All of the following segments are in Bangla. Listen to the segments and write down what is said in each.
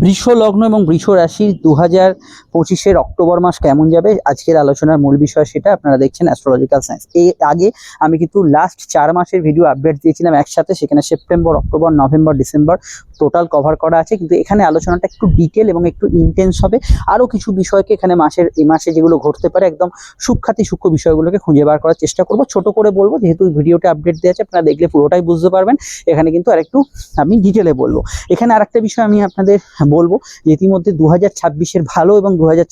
বৃষ লগ্ন এবং বৃষ রাশি দু হাজার পঁচিশের অক্টোবর মাস কেমন যাবে? আজকের আলোচনার মূল বিষয় সেটা আপনারা দেখছেন অ্যাস্ট্রোলজিক্যাল সায়েন্স এর আগে আমি কিন্তু লাস্ট চার মাসের ভিডিও আপডেট দিয়েছিলাম একসাথে, সেখানে September October November December total cover করা আছে, কিন্তু এখানে আলোচনাটা একটু ডিটেল এবং একটু ইন্টেন্স হবে। আরও কিছু বিষয়কে এখানে মাসের, এই মাসে যেগুলো ঘটতে পারে, একদম সূক্ষাতি সূক্ষ্ম বিষয়গুলোকে খুঁজে বার করার চেষ্টা করব। ছোট করে বলব, যেহেতু ভিডিওটা আপডেট দেওয়া আছে, আপনারা দেখলে পুরোটাই বুঝতে পারবেন। এখানে কিন্তু আরেকটু আমি ডিটেলে বলব। এখানে আরেকটা বিষয় আমি আপনাদের বলব, যে ইতিমধ্যে দু হাজার ভালো এবং দু হাজার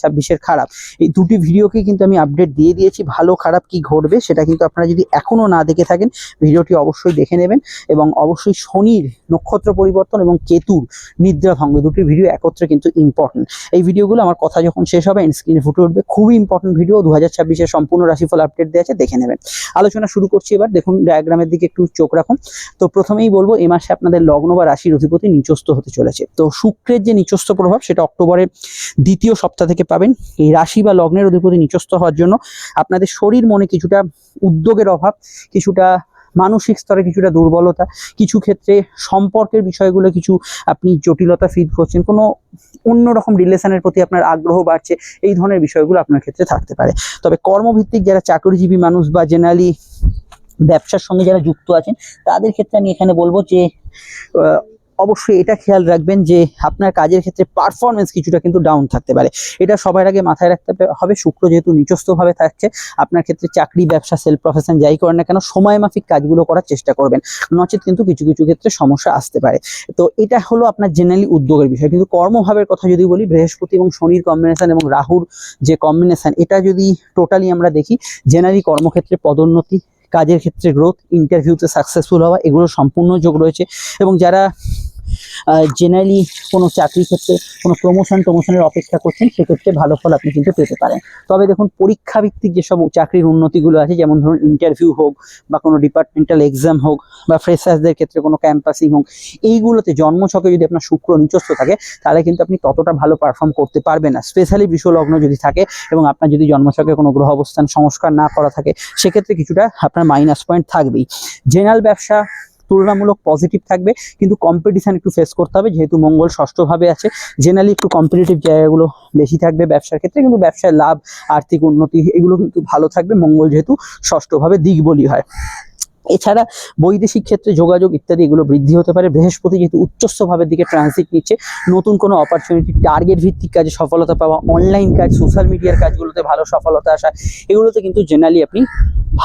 খারাপ। এই দুটি ভিডিওকেই কিন্তু আমি আপডেট দিয়ে দিয়েছি, ভালো, খারাপ কি ঘটবে সেটা কিন্তু আপনারা যদি এখনও না দেখে থাকেন ভিডিওটি অবশ্যই দেখে নেবেন। এবং অবশ্যই শনির নক্ষত্র পরিবর্তন এবং কেতুর নিদ্রা ভঙ্গ। দুটি ভিডিও একত্রে কিন্তু ইম্পর্টেন্ট এই ভিডিওগুলো আমার কথা যখন শেষ হবে স্ক্রিনে ফুটে উঠবে। খুবই ইম্পর্টেন্ট ভিডিও দু হাজার ছাব্বিশের সম্পূর্ণ রাশিফল আপডেট দেওয়া আছে, দেখে নেবেন। আলোচনা শুরু করছি এবার। দেখুন ডায়াগ্রামের দিকে একটু চোখ রাখুন। তো প্রথমেই বলব, এ মাসে আপনাদের লগ্ন বা রাশির অধিপতি নিচস্থ হতে চলেছে। তো শুক্রের যে নিচস্থ প্রভাব, সেটা অক্টোবরের দ্বিতীয় সপ্তাহ থেকে পাবেন। এই রাশি বা লগ্নের অধিপতি নিচস্থ হওয়ার জন্য আপনাদের শরীর মনে কিছুটা উদ্যোগের অভাব, কিছুটা মানসিক স্তরে কিছুটা দুর্বলতা, কিছু ক্ষেত্রে সম্পর্কের বিষয়গুলো কিছু আপনি জটিলতা ফিল করছেন, কোনো অন্যরকম রিলেশনের প্রতি আপনার আগ্রহ বাড়ছে, এই ধরনের বিষয়গুলো আপনার ক্ষেত্রে থাকতে পারে। তবে কর্মভিত্তিক যারা চাকরিজীবী মানুষ বা জেনারেলি ব্যবসার সঙ্গে যারা যুক্ত আছেন, তাদের ক্ষেত্রে আমি এখানে বলব যে অবশ্যই এটা খেয়াল রাখবেন যে আপনার কাজের ক্ষেত্রে পারফরমেন্স কিছুটা কিন্তু ডাউন থাকতে পারে। এটা সবার আগে মাথায় রাখতে হবে- শুক্র যেহেতু নিচস্থভাবে থাকছে, আপনার ক্ষেত্রে চাকরি, ব্যবসা সেলফ প্রফেশন যাই করেন না কেন, সময় মাফিক কাজগুলো করার চেষ্টা করবেন। নচেত কিন্তু কিছু কিছু ক্ষেত্রে সমস্যা আসতে পারে। তো এটা হলো আপনার জেনারেলি উদ্যোগের বিষয়। কিন্তু কর্মভাবের কথা যদি বলি, বৃহস্পতি এবং শনির কম্বিনেশন এবং রাহুর যে কম্বিনেশন এটা যদি টোটালি আমরা দেখি জেনারেলি কর্মক্ষেত্রে পদোন্নতি, কাজের ক্ষেত্রে গ্রোথ ইন্টারভিউতে সাকসেসফুল হওয়া এগুলো সম্পূর্ণ যোগ রয়েছে। এবং যারা জেনারেলি কোনো চাকরির ক্ষেত্রে কোনো প্রমোশন টমোশনের অপেক্ষা করছেন, সেক্ষেত্রে ভালো ফল আপনি কিন্তু পেতে পারেন। তবে দেখুন পরীক্ষা ভিত্তিক যেসব চাকরির উন্নতিগুলো আছে, যেমন ধরুন ইন্টারভিউ হোক বা কোনো ডিপার্টমেন্টাল এক্সাম হোক বা ফ্রেশার্সদের ক্ষেত্রে কোনো ক্যাম্পাসিং হোক, এইগুলোতে জন্মছকে যদি আপনার শুক্র নিচস্থ থাকে, তাহলে কিন্তু আপনি ততটা ভালো পারফর্ম করতে পারবেন না। স্পেশালি লগ্ন যদি থাকে এবং আপনার যদি জন্মছকে কোনো গ্রহ অবস্থান সংস্কার না করা থাকে, সেক্ষেত্রে কিছুটা আপনার মাইনাস পয়েন্ট থাকবেই। জেনারেল ব্যবসা তুলনামূলক পজিটিভ থাকবে, কিন্তু কম্পিটিশান একটু ফেস করতে হবে, যেহেতু মঙ্গল ষষ্ঠভাবে আছে। জেনারেলি একটু কম্পিটিটিভ জায়গাগুলো বেশি থাকবে ব্যবসার ক্ষেত্রে, কিন্তু ব্যবসায় লাভ, আর্থিক উন্নতি এগুলো কিন্তু ভালো থাকবে। মঙ্গল যেহেতু ষষ্ঠভাবে দিক বলি হয়। এছাড়া বৈদেশিক ক্ষেত্রে যোগাযোগ ইত্যাদি এগুলো বৃদ্ধি হতে পারে। বৃহস্পতি যেহেতু উচ্চস্থ ভাবের দিকে ট্রানজিট নিচ্ছে, নতুন কোনো অপরচুনিটি টার্গেট ভিত্তিক কাজে সফলতা পাওয়া অনলাইন কাজ সোশ্যাল মিডিয়ার কাজগুলোতে ভালো সফলতা আসা, এগুলোতে কিন্তু জেনারেলি আপনি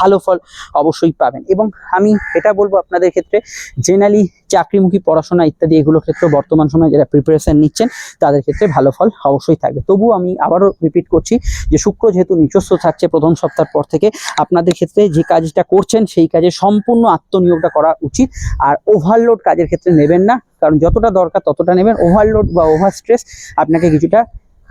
ভালো ফল অবশ্যই পাবেন। এবং আমি এটা বলব আপনাদের ক্ষেত্রে জেনারেলি চাকরিমুখী পড়াশোনা ইত্যাদি এগুলো ক্ষেত্রে বর্তমান সময়ে যারা প্রিপারেশন নিচ্ছেন, তাদের ক্ষেত্রে ভালো ফল অবশ্যই থাকবে। তবুও আমি আবারও রিপিট করছি যে শুক্র যেহেতু নিচস্থ থাকছে প্রথম সপ্তাহ পর থেকে, আপনাদের ক্ষেত্রে যে কাজটা করছেন সেই কাজে সম্পূর্ণ আত্মনিয়োগটা করা উচিত। আর ওভারলোড কাজের ক্ষেত্রে নেবেন না, কারণ যতটা দরকার ততটা নেবেন। ওভারলোড বা ওভার স্ট্রেস আপনাকে কিছুটা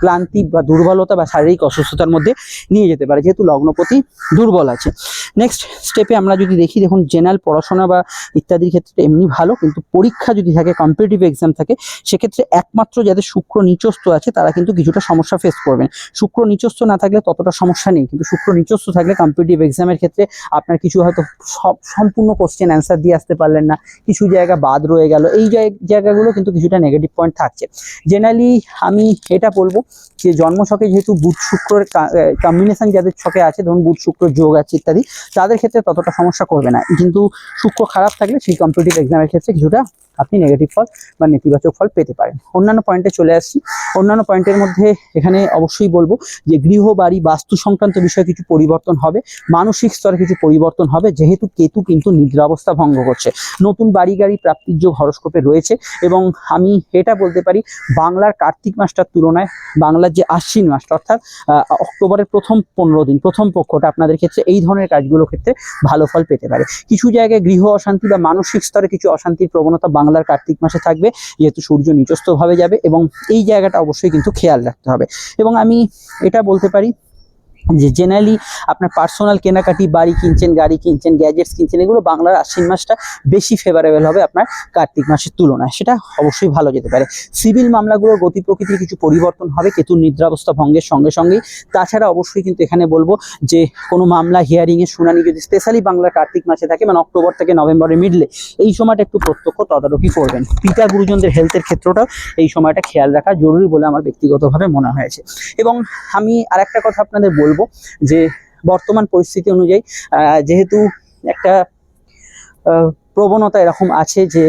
ক্লান্তি বা দুর্বলতা বা শারীরিক অসুস্থতার মধ্যে নিয়ে যেতে পারে, যেহেতু লগ্নপতি দুর্বল আছে। নেক্সট স্টেপে আমরা যদি দেখি, দেখুন জেনারেল পড়াশোনা বা ইত্যাদির ক্ষেত্রে এমনি ভালো, কিন্তু পরীক্ষা যদি থাকে কম্পিটিটিভ এক্সাম থাকে, সেক্ষেত্রে একমাত্র যাদের শুক্র নিচস্থ আছে, তারা কিন্তু কিছুটা সমস্যা ফেস করবেন। শুক্র নিচস্থ না থাকলে ততটা সমস্যা নেই, কিন্তু শুক্র নিচস্থ থাকলে কম্পিটিটিভ এক্সামের ক্ষেত্রে আপনার কিছু হয়তো সব, সম্পূর্ণ কোশ্চেন অ্যান্সার দিয়ে আসতে পারলেন না, কিছু জায়গা বাদ রয়ে গেল, এই জায়- জায়গাগুলো কিন্তু কিছুটা নেগেটিভ পয়েন্ট থাকছে। জেনারেলি আমি এটা বলব যে জন্মছকে যেহেতু বুধ শুক্রের কম্বিনেশন যাদের ছকে আছে, ধরুন বুধ, শুক্র, যোগ আছে ইত্যাদি, তাদের ক্ষেত্রে ততটা সমস্যা করবে না। কিন্তু শুক্র খারাপ থাকলে সেই কম্পিটিটিভ এক্সামের ক্ষেত্রে কিছুটা আপনি নেগেটিভ ফল বা নেতিবাচক ফল পেতে পারেন। অন্যান্য পয়েন্টে চলে আসছি। অন্যান্য পয়েন্টের মধ্যে এখানে অবশ্যই বলব যে গৃহ, বাড়ি, বাস্তু সংক্রান্ত বিষয়ে কিছু পরিবর্তন হবে। মানসিক স্তরে কিছু পরিবর্তন হবে। যেহেতু কেতু কিন্তু নিদ্রা অবস্থা ভঙ্গ করছে। নতুন বাড়ি, গাড়ি প্রাপ্তির যোগ হরস্কোপে রয়েছে এবং আমি এটা বলতে পারি, বাংলার কার্তিক মাসটার তুলনায় বাংলার যে আশ্বিন মাসটা অর্থাৎ অক্টোবরের প্রথম পনেরো দিন, প্রথম পক্ষটা আপনাদের ক্ষেত্রে এই ধরনের কাজগুলোর ক্ষেত্রে ভালো ফল পেতে পারে। কিছু জায়গায় গৃহ অশান্তি বা মানসিক স্তরে কিছু অশান্তির প্রবণতা বাংলার কার্তিক মাসে থাকবে, যেহেতু সূর্য নিজস্থভাবে যাবে এবং এই জায়গাটা অবশ্যই কিন্তু খেয়াল রাখতে হবে। এবং আমি এটা বলতে পারি যে জেনারেলি আপনার পার্সোনাল কেনাকাটি, বাড়ি কিনছেন, গাড়ি কিনছেন গ্যাজেটস কিনছেন, এগুলো বাংলার আশ্বিন মাসটা বেশি ফেভারেবল হবে আপনার কার্তিক মাসের তুলনায়। সেটা অবশ্যই ভালো যেতে পারে। সিভিল মামলাগুলোর গতি প্রকৃতির কিছু পরিবর্তন হবে, কেতুর নিদ্রাবস্থা ভঙ্গের সঙ্গে সঙ্গেই। তাছাড়া অবশ্যই কিন্তু এখানে বলব যে, কোনো মামলা হিয়ারিংয়ের শুনানি যদি স্পেশালি বাংলার কার্তিক মাসে থাকে মানে অক্টোবর থেকে নভেম্বরের মিডলে এই সময়টা একটু প্রত্যক্ষ তদারকি করবেন। পিতা গুরুজনদের হেলথের ক্ষেত্রটাও এই সময়টা খেয়াল রাখা জরুরি বলে আমার ব্যক্তিগতভাবে মনে হয়েছে। এবং আমি আরেকটা কথা আপনাদের বলব যে বর্তমান পরিস্থিতি অনুযায়ী যেহেতু একটা প্রবণতা এরকম আছে যে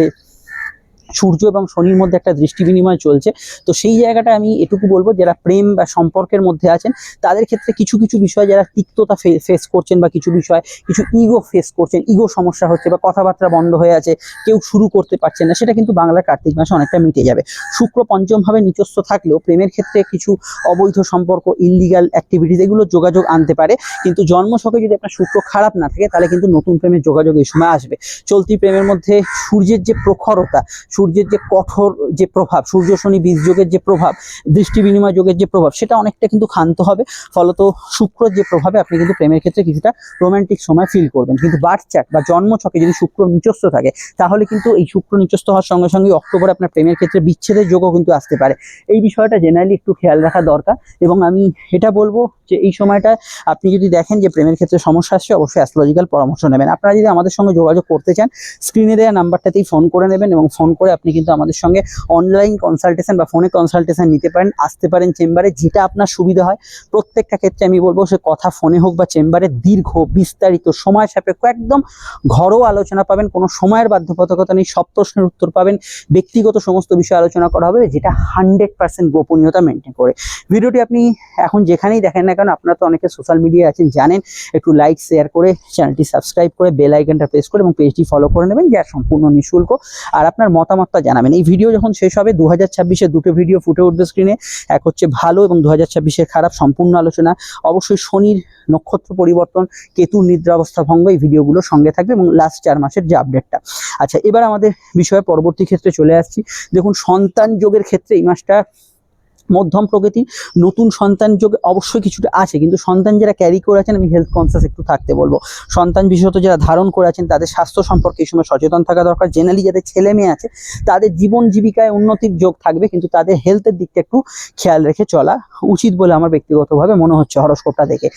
সূর্য এবং শনির মধ্যে একটা দৃষ্টি বিনিময় চলছে। তো সেই জায়গাটা আমি এটুকু বলব, যারা প্রেম বা সম্পর্কের মধ্যে আছেন, তাদের ক্ষেত্রে কিছু কিছু বিষয় যারা তিক্ততা ফেস করছেন বা কিছু বিষয়, কিছু ইগো ফেস করছেন ইগো সমস্যা হচ্ছে বা কথাবার্তা বন্ধ হয়ে আছে, কেউ শুরু করতে পারছেন না, সেটা কিন্তু বাংলার কার্তিক মাসে অনেকটা মিটে যাবে। শুক্র পঞ্চমভাবে নিচস্থ থাকলেও প্রেমের ক্ষেত্রে কিছু অবৈধ সম্পর্ক ইললিগাল অ্যাক্টিভিটিস এগুলো যোগাযোগ আনতে পারে। কিন্তু জন্মছকে যদি আপনার শুক্র খারাপ না থাকে, তাহলে কিন্তু নতুন প্রেমের যোগাযোগ এই সময় আসবে। চলতি প্রেমের মধ্যে সূর্যের যে প্রখরতা সূর্যের যে কঠোর যে প্রভাব, সূর্য, শনি, বীজ যোগের যে প্রভাব, দৃষ্টি বিনিময় যোগের যে প্রভাব, সেটা অনেকটা কিন্তু ক্ষান্ত হবে। ফলত শুক্রর যে প্রভাবে আপনি কিন্তু প্রেমের ক্ষেত্রে কিছুটা রোমান্টিক সময় ফিল করবেন। কিন্তু বার্থ চার্ট বা জন্মছকে যদি শুক্র নিচস্থ থাকে, তাহলে কিন্তু এই শুক্র নিচস্থ হওয়ার সঙ্গে সঙ্গে অক্টোবর আপনার প্রেমের ক্ষেত্রে বিচ্ছেদের যোগও কিন্তু আসতে পারে। এই বিষয়টা জেনারেলি একটু খেয়াল রাখা দরকার এবং আমি এটা বলব যে এই সময়টা আপনি যদি দেখেন যে প্রেমের ক্ষেত্রে সমস্যা আসছে, অবশ্যই অ্যাস্ট্রোলজিক্যাল পরামর্শ নেবেন। আপনারা যদি আমাদের সঙ্গে যোগাযোগ করতে চান স্ক্রিনে দেওয়া নাম্বারটাতেই ফোন করে নেবেন এবং ফোন করে আপনি কিন্তু আমাদের সঙ্গে অনলাইন কনসালটেশন বা ফোনে কনসালটেশন নিতে পারেন, আসতে পারেন চেম্বারে যেটা আপনার সুবিধা হয়। প্রত্যেকটা ক্ষেত্রে আমি বলব, সে কথা ফোনে হোক বা চেম্বারে দীর্ঘ, বিস্তারিত, সময় সাপেক্ষ, একদম ঘরোয়া আলোচনা পাবেন, কোনো সময়ের বাধ্যবাধকতা নেই, সব প্রশ্নের উত্তর পাবেন, ব্যক্তিগত সমস্ত বিষয়ে আলোচনা করা হবে, যেটা হান্ড্রেড পার্সেন্ট গোপনীয়তা মেনটেন করে। ভিডিওটি আপনি এখন যেখানেই দেখেন না কেন, আপনারা তো অনেকে সোশ্যাল মিডিয়ায় আছেন, জানেন, একটু লাইক শেয়ার করে চ্যানেলটি সাবস্ক্রাইব করে বেল আইকনটা প্রেস করে এবং পেজটি ফলো করে নেবেন, যা সম্পূর্ণ নিঃশুল্ক। আর আপনার মতামতটা জানাবেন। এই ভিডিও যখন শেষ হবে দু হাজার দুটো ভিডিও ফুটে উঠবে স্ক্রিনে এক হচ্ছে ভালো এবং দু হাজার খারাপ, সম্পূর্ণ আলোচনা। অবশ্যই শনির নক্ষত্র পরিবর্তন কেতু নিদ্রা অবস্থা ভঙ্গ, এই ভিডিওগুলো সঙ্গে থাকবে এবং লাস্ট চার মাসের যে আপডেটটা আচ্ছা এবার আমাদের বিষয়ে পরবর্তী ক্ষেত্রে চলে আসছি। দেখুন, সন্তান যোগের ক্ষেত্রে এই মাসটা মধ্যম প্রকৃতি, নতুন সন্তান যোগে অবশ্যই কিছুটা আছে, কিন্তু সন্তান যারা ক্যারি করে আছেন, আমি হেলথ কনসিয়াস একটু থাকতে বলব। সন্তান বিশেষত যারা ধারণ করে আছেন, তাদের স্বাস্থ্য সম্পর্কে এই সময় সচেতন থাকা দরকার। জেনারেলি যাদের ছেলে মেয়ে আছে, তাদের জীবন জীবিকায় উন্নতির যোগ থাকবে, কিন্তু তাদের হেলথের দিকটা একটু খেয়াল রেখে চলা উচিত বলে আমার ব্যক্তিগতভাবে মনে হচ্ছে হরস্কোপটা দেখে।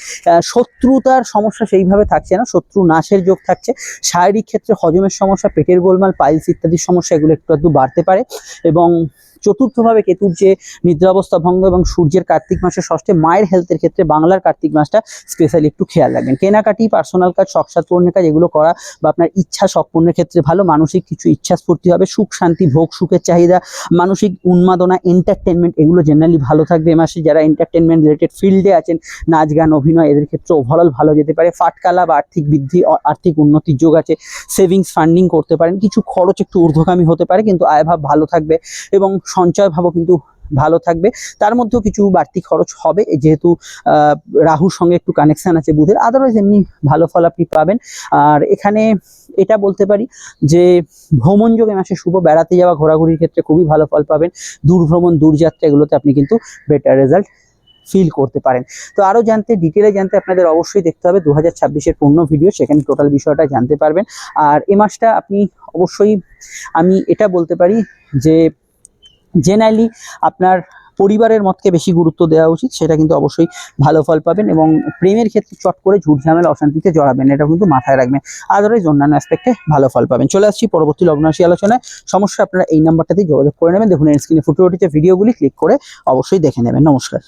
শত্রুতার সমস্যা সেইভাবে থাকছে না, শত্রু নাশের যোগ থাকছে। শারীরিক ক্ষেত্রে হজমের সমস্যা, পেটের গোলমাল পাইলস ইত্যাদির সমস্যা, এগুলো একটু একটু বাড়তে পারে। এবং চতুর্থভাবে কেতুর যে নিদ্রাবস্থা ভঙ্গ এবং সূর্যের কার্তিক মাসের ষষ্ঠে মায়ের হেলথের ক্ষেত্রে বাংলার কার্তিক মাসটা স্পেশালি একটু খেয়াল রাখবেন। কেনাকাটি পার্সোনাল কাজ শখসাদ পূর্ণের কাজ, এগুলো করা বা আপনার ইচ্ছা শখ পূর্ণের ক্ষেত্রে ভালো, মানসিক কিছু ইচ্ছা স্ফূর্তি হবে, সুখ, শান্তি, ভোগ, সুখের চাহিদা, মানসিক উন্মাদনা এন্টারটেনমেন্ট এগুলো জেনারেলি ভালো থাকবে এ মাসে। যারা এন্টারটেনমেন্ট রিলেটেড ফিল্ডে আছেন, নাচ, গান, অভিনয়, এদের ক্ষেত্রে ওভারঅল ভালো যেতে পারে। ফাটকালা বা আর্থিক বৃদ্ধি আর্থিক উন্নতির যোগ আছে। সেভিংস ফান্ডিং করতে পারেন। কিছু খরচ একটু ঊর্ধ্বগামী হতে পারে, কিন্তু আয়ভাব ভালো থাকবে এবং সঞ্চয় ভাবও কিন্তু ভালো থাকবে। তার মধ্যেও কিছু বাড়তি খরচ হবে যেহেতু রাহুর সঙ্গে একটু কানেকশান আছে বুধের আদারওয়াইজ এমনি ভালো ফল আপনি পাবেন। আর এখানে এটা বলতে পারি যে, ভ্রমণ যোগে মাসে শুভ বেড়াতে যাওয়া, ঘোরাঘুরির ক্ষেত্রে খুবই ভালো ফল পাবেন। দূর ভ্রমণ দূরযাত্রা এগুলোতে আপনি কিন্তু বেটার রেজাল্ট ফিল করতে পারেন। তো আরও জানতে ডিটেলে জানতে আপনাদের অবশ্যই দেখতে হবে দু হাজার ছাব্বিশের পূর্ণ ভিডিও সেখানে টোটাল বিষয়টা জানতে পারবেন। আর এ মাসটা আপনি অবশ্যই, আমি এটা বলতে পারি যে জেনারেলি আপনার পরিবারের মতকে বেশি গুরুত্ব দেওয়া উচিত, সেটা কিন্তু অবশ্যই ভালো ফল পাবেন এবং প্রেমের ক্ষেত্রে চট করে ঝুট ঝামেলা অশান্তিতে জড়াবেন এটা কিন্তু মাথায় রাখবেন। আদারওয়াইজ অন্যান্য অ্যাসপেক্টে ভালো ফল পাবেন। চলে আসছি পরবর্তী লগ্নাশি আলোচনায়। সমস্যা আপনারা এই নাম্বারটাতেই যোগাযোগ করে নেবেন। দেখুন স্ক্রিনে ফুটে উঠেছে। ভিডিওগুলি ক্লিক করে অবশ্যই দেখে নেবেন। নমস্কার।